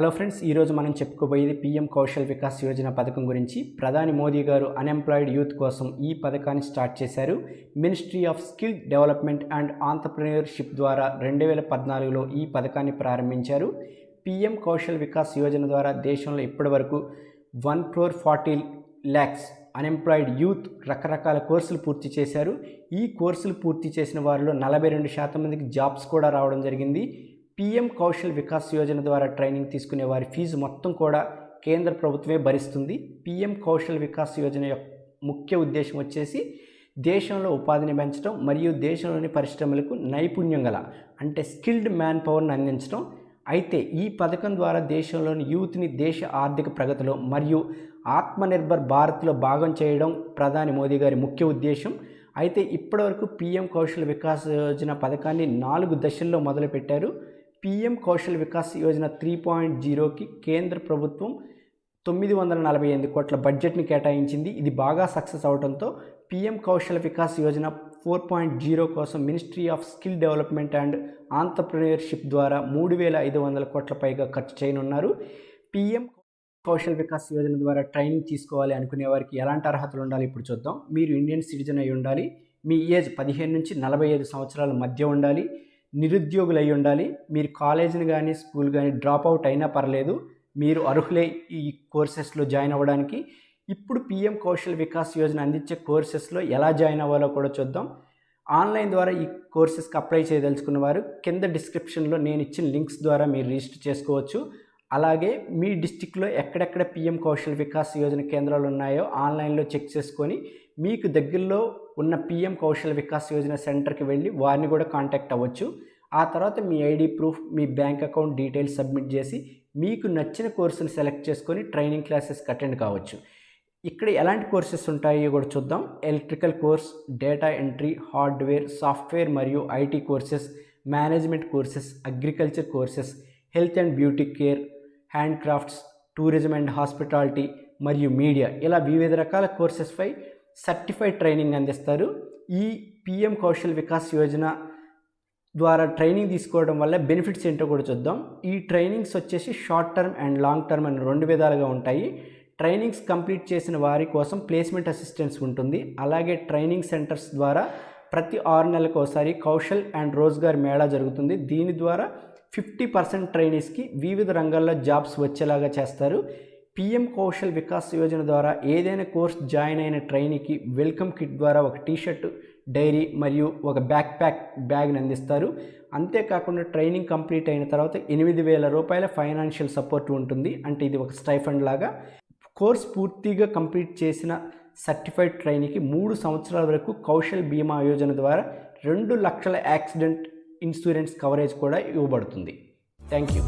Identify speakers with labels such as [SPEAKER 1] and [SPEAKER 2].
[SPEAKER 1] Hello friends ఈరోజు మనం చెప్పుకోబోయేది పీఎం కౌశల్ వికాస్ యోజన పథకం గురించి. ప్రధాని మోదీ గారు అన్ఎంప్లాయిడ్ యూత్ కోసం ఈ పథకాన్ని స్టార్ట్ చేశారు. Ministry of skill development and entrepreneurship ద్వారా రెండు వేల పద్నాలుగులో ఈ పథకాన్ని ప్రారంభించారు. పీఎం కౌశల్ వికాస్ యోజన ద్వారా దేశంలో ఇప్పటివరకు one crore forty lakhs unemployed youth రకరకాల కోర్సులు పూర్తి చేశారు. ఈ కోర్సులు పూర్తి చేసిన వారిలో నలభై రెండు శాతం మందికి జాబ్స్ కూడా రావడం జరిగింది. పీఎం కౌశల్ వికాస్ యోజన ద్వారా ట్రైనింగ్ తీసుకునే వారి ఫీజు మొత్తం కూడా కేంద్ర ప్రభుత్వమే భరిస్తుంది. పీఎం కౌశల్ వికాస్ యోజన యొక్క ముఖ్య ఉద్దేశం వచ్చేసి దేశంలో ఉపాధిని పెంచడం మరియు దేశంలోని పరిశ్రమలకు నైపుణ్యం గల అంటే స్కిల్డ్ మ్యాన్ పవర్ని అందించడం. అయితే ఈ పథకం ద్వారా దేశంలోని యూత్ని దేశ ఆర్థిక ప్రగతిలో మరియు ఆత్మనిర్భర్ భారత్లో భాగం చేయడం ప్రధాని మోదీ గారి ముఖ్య ఉద్దేశం. అయితే ఇప్పటివరకు పీఎం కౌశల్ వికాస్ యోజన పథకాన్ని నాలుగు దశల్లో మొదలుపెట్టారు. PM Kaushal Vikas Yojana three point జీరోకి కేంద్ర ప్రభుత్వం తొమ్మిది వందల నలభై ఎనిమిది కోట్ల బడ్జెట్ని కేటాయించింది. ఇది బాగా సక్సెస్ అవడంతో PM Kaushal Vikas Yojana four point zero కోసం ministry of skill development and entrepreneurship ద్వారా మూడు వేల ఐదు వందల కోట్ల పైగా ఖర్చు చేయనున్నారు. పీఎం కౌశల్ వికాస్ యోజన ద్వారా ట్రైనింగ్ తీసుకోవాలి అనుకునే వారికి ఎలాంటి అర్హతలు ఉండాలి ఇప్పుడు చూద్దాం. మీరు ఇండియన్ సిటిజన్ అయి ఉండాలి. మీ ఏజ్ పదిహేను నుంచి నలభై ఐదు సంవత్సరాల మధ్య ఉండాలి. నిరుద్యోగులు అయి ఉండాలి మీరు కాలేజీని కానీ స్కూల్ కానీ డ్రాప్ అవుట్ అయినా పర్లేదు. మీరు అర్హులే ఈ కోర్సెస్లో జాయిన్ అవ్వడానికి. ఇప్పుడు పీఎం కౌశల్ వికాస్ యోజన అందించే కోర్సెస్లో ఎలా జాయిన్ అవ్వాలో కూడా చూద్దాం. ఆన్లైన్ ద్వారా ఈ కోర్సెస్కి అప్లై చేయదలుచుకున్న వారు కింద డిస్క్రిప్షన్లో నేను ఇచ్చిన లింక్స్ ద్వారా మీరు రిజిస్టర్ చేసుకోవచ్చు. అలాగే మీ డిస్టిక్లో ఎక్కడెక్కడ పీఎం కౌశల్ వికాస్ యోజన కేంద్రాలు ఉన్నాయో ఆన్లైన్లో చెక్ చేసుకొని మీకు దగ్గరలో ఉన్న పీఎం కౌశల్ వికాస్ యోజన సెంటర్కి వెళ్ళి వారిని కూడా కాంటాక్ట్ అవ్వచ్చు. ఆ తర్వాత మీ ఐడి ప్రూఫ్ మీ బ్యాంక్ అకౌంట్ డీటెయిల్స్ సబ్మిట్ చేసి మీకు నచ్చిన కోర్సును సెలెక్ట్ చేసుకొని ట్రైనింగ్ క్లాసెస్కి అటెండ్ కావచ్చు. ఇక్కడ ఎలాంటి కోర్సెస్ ఉంటాయో కూడా చూద్దాం. Electrical course data entry hardware software మరియు IT courses management courses agriculture courses health and beauty care hand crafts tourism and hospitality మరియు మీడియా ఇలా వివిధ రకాల కోర్సెస్పై సర్టిఫైడ్ ట్రైనింగ్ అందిస్తారు. ఈ పిఎం కౌశల్ వికాస్ యోజన ద్వారా ట్రైనింగ్ తీసుకోవడం వల్ల బెనిఫిట్స్ ఏంటో కూడా చూద్దాం. ఈ ట్రైనింగ్స్ వచ్చేసి short term and long term అని రెండు విధాలుగా ఉంటాయి. ట్రైనింగ్స్ కంప్లీట్ చేసిన వారి కోసం ప్లేస్మెంట్ అసిస్టెన్స్ ఉంటుంది. అలాగే ట్రైనింగ్ సెంటర్స్ ద్వారా ప్రతి ఆరు నెలలకు ఒకసారి కౌశల్ అండ్ రోజ్గార్ మేళా జరుగుతుంది. దీని ద్వారా ఫిఫ్టీ పర్సెంట్ ట్రైనీస్కి వివిధ రంగాల్లో జాబ్స్ వచ్చేలాగా చేస్తారు. పిఎం కౌశల్ వికాస్ యోజన ద్వారా ఏదైనా కోర్స్ జాయిన్ అయిన ట్రైనీకి వెల్కమ్ కిట్ ద్వారా ఒక టీషర్ట్ డైరీ మరియు ఒక బ్యాక్ ప్యాక్ బ్యాగ్ని అందిస్తారు. అంతేకాకుండా ట్రైనింగ్ కంప్లీట్ అయిన తర్వాత ఎనిమిది వేల రూపాయల ఫైనాన్షియల్ సపోర్ట్ ఉంటుంది. అంటే ఇది ఒక స్టైఫండ్ లాగా. కోర్స్ పూర్తిగా కంప్లీట్ చేసిన సర్టిఫైడ్ ట్రైనీకి మూడు సంవత్సరాల వరకు కౌశల్ బీమా యోజన ద్వారా రెండు లక్షల యాక్సిడెంట్ ఇన్సూరెన్స్ కవరేజ్ కూడా ఇవ్వబడుతుంది. Thank you